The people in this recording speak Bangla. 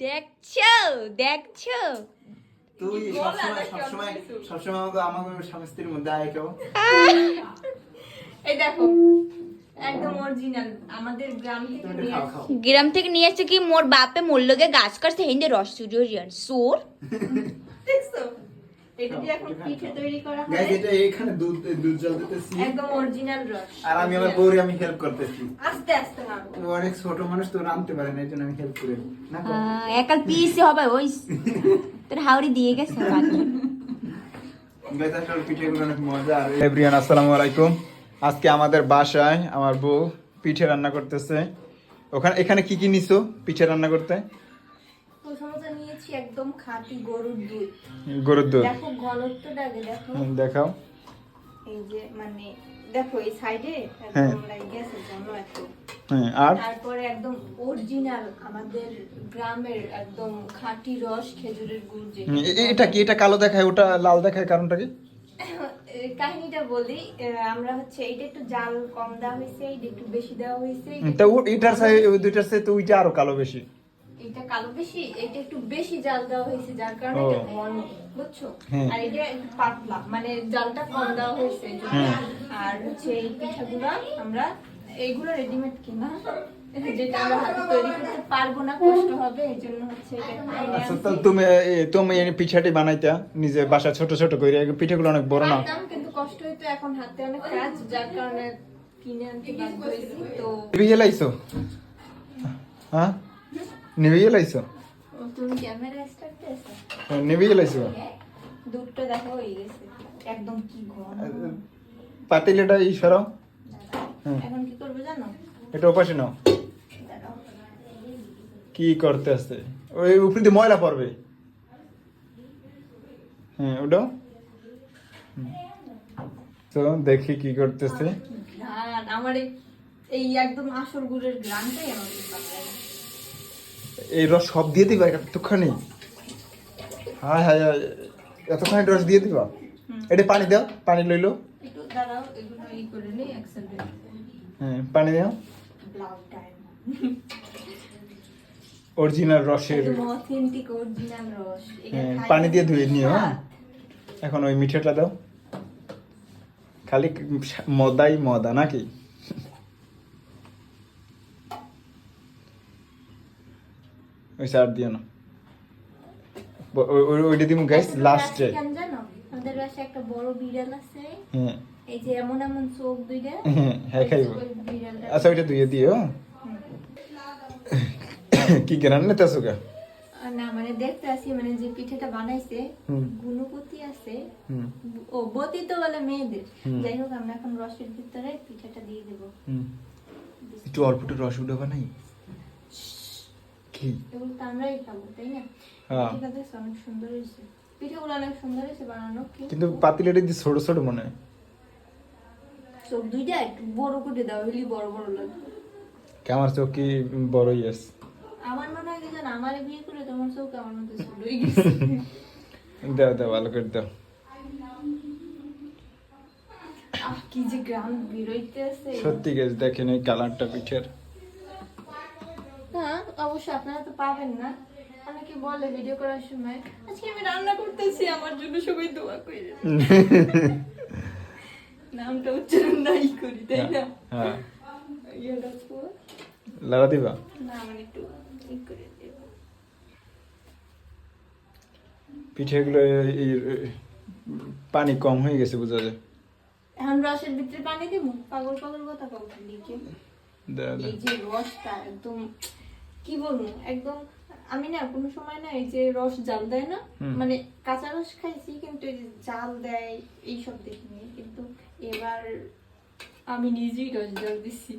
দেখছ দেখছ। তুই সবসময় সবসময় সবসময় আমাকে আমাকে স্বামী মধ্যে আয় কেউ এই দেখো একদম অরিজিনাল আমাদের গ্রাম থেকে নিয়ে গ্রাম থেকে আসছে কি? মোর বাপে মোর লগে গাছ কাটছে হিন্দে রস চুরিয়ান সোর। দেখছ? এটা দিয়ে এখন পিঠে তৈরি করা হয়? গাইস এটা এখানে দুধ দুধ জল দিতেছি। একদম অরিজিনাল রস। আর আমি আমার বউরে আমি হেল্প করতেছি। আস্তে আস্তে নাড়বো ও অনেক ছোট মানুষ তো রাঁধতে পারে না এই আমি হেল্প করে না একাল পিসে হবে ওই তোর হাওড়ি দিয়ে গেছে বাকি গাইস আসলে পিঠেগুলো অনেক মজা। আর এভরিওয়ান আসসালামু আলাইকুম। আজকে আমাদের বাসায় আমার বউ পিঠে রান্না করতেছে। ওখানে এখানে কি কি নিছো পিঠে রান্না করতে? নিয়েছি একদম খাঁটি গরুর দুধ। গরুর দুধ? দেখো ঘনত্বটা আগে দেখো। দেখাও। এই যে মানে দেখো এই সাইডে হ্যাঁ। একদম লাইক হ্যাঁ আর? তারপরে একদম অরিজিনাল আমাদের গ্রামের একদম খাঁটি রস খেজুরের গুড় যে এটা কি? এটা কালো দেখায় ওটা লাল দেখায় কারণটা কি? কাহিনীটা বলি আমরা হচ্ছে এইটা একটু জাল কম দেওয়া হয়েছে এইটা একটু বেশি দেওয়া হয়েছে তা ও- এটার সাথে দুইটার তো ওইটা আরও কালো বেশি। এটা কালো বেশি এটা একটু বেশি জাল দেওয়া হয়েছে যার কারণে এটা ঘন বুঝছ হ্যাঁ। আর এটা একটু পাতলা মানে জালটা কম দেওয়া হয়েছে। হ্যাঁ। আর হচ্ছে এই পিঠাগুলো আমরা এইগুলো রেডিমেড কিনা যেটা আমরা হাতে তৈরি করতে পারব না কষ্ট হবে এই জন্য হচ্ছে আচ্ছা তো তুমি তুমি এই পিঠাটি বানাইতা নিজে বাসা ছোট ছোট করে পিঠেগুলো অনেক বড় না কিন্তু কষ্ট হইতো এখন হাতে অনেক কাজ যার কারণে কিনে আনতে বাধ্য হয়েছি তো লাইছো হ্যাঁ নিভিয়ে লাইছো তুমি ক্যামেরা স্টার্ট দিয়েছ নিভিয়ে লাইছো দুধটা দেখো হয়ে গেছে একদম কি ঘন। পাতিলেটা এই সরাও। হুম। এখন কি করব জানো? এটা ওপাশে নাও। কি করতে আসছে ওই উপরে দিয়ে ময়লা পড়বে। হ্যাঁ হুম। তো দেখি কি করতেছে আমার এই- একদম আসল গুড়ের গ্রামটাই আমার। এই রস সব দিয়ে দিবা? এতখানি হায় হায় এতখানি রস দিয়ে দিবা? এটা পানি দাও পানি লইলো। হ্যাঁ পানি দাও। অরিজিনাল রসের। হ্যাঁ, পানি দিয়ে ধুয়ে নিও, হ্যাঁ? এখন ওই মিঠাটা দাও। খালি মদাই মদা নাকি? ওই সার দিও না। ওইটা দিমু গাইস লাস্টে কেন জানো? আমাদের বাসায় একটা বড় বিড়াল আছে। হ্যাঁ। এই যে এমন এমন চোখ দুইটা। হ্যাঁ হ্যাঁ খাইব। আচ্ছা ওইটা ধুয়ে দিও। কি গ্রান নেতাছো গা না মানে দেখতে আসি মানে যে পিঠাটা বানাইছে গুণপতি আছে। ও বতি তো বলে মেয়েদের। যাই হোক আমরা এখন রসের ভিতরে পিঠাটা দিয়ে দেবো। হুম। একটু অল্প একটু রস উঠাবা নাই? কি? এগুলো তো আমরাই খাব তাই না? হ্যাঁ। পিঠাটা দেখছ অনেক সুন্দর হয়েছে। পিঠাগুলো অনেক সুন্দর হয়েছে বানানো কিন্তু পাতিলেটা দিয়ে ছোট ছোট মনে হয়। চোখ দুইটা একটু বড় করে দাও হইলে বড় বড় লাগবে। আমার চোখ কি বড়ই আছে আমার মনে হয় জানো আমার বিয়ে করে তোমার চোখ আমার মতো ছোট হয়ে গেছে। দাও দাও ভালো করে দাও। কি যে গ্রাম বেরোইতে আছে সত্যি গেছ দেখেন এই কালারটা পিঠের। অবশ্যই আপনারা তো পাবেন না। অনেকে বলে ভিডিও করার সময় আজকে আমি রান্না করতেছি আমার জন্য সবাই দোয়া করে নামটা উচ্চারণ নাই করি তাই না? হ্যাঁ ইয়েটা দিবা। না মানে একটু করে পিঠেগুলো পানি কম হয়ে গেছে বোঝা যায়। এখন রসের ভিতরে পানি দেব? পাগল পাগল কথা দাও এই যে রসটা একদম কি বলব? একদম আমি না কোনো সময় না এই যে রস জাল দেয় না মানে কাঁচা রস খাইছি কিন্তু এই যে জাল দেয় এইসব দেখিনি কিন্তু এবার আমি নিজেই রস জাল দিছি।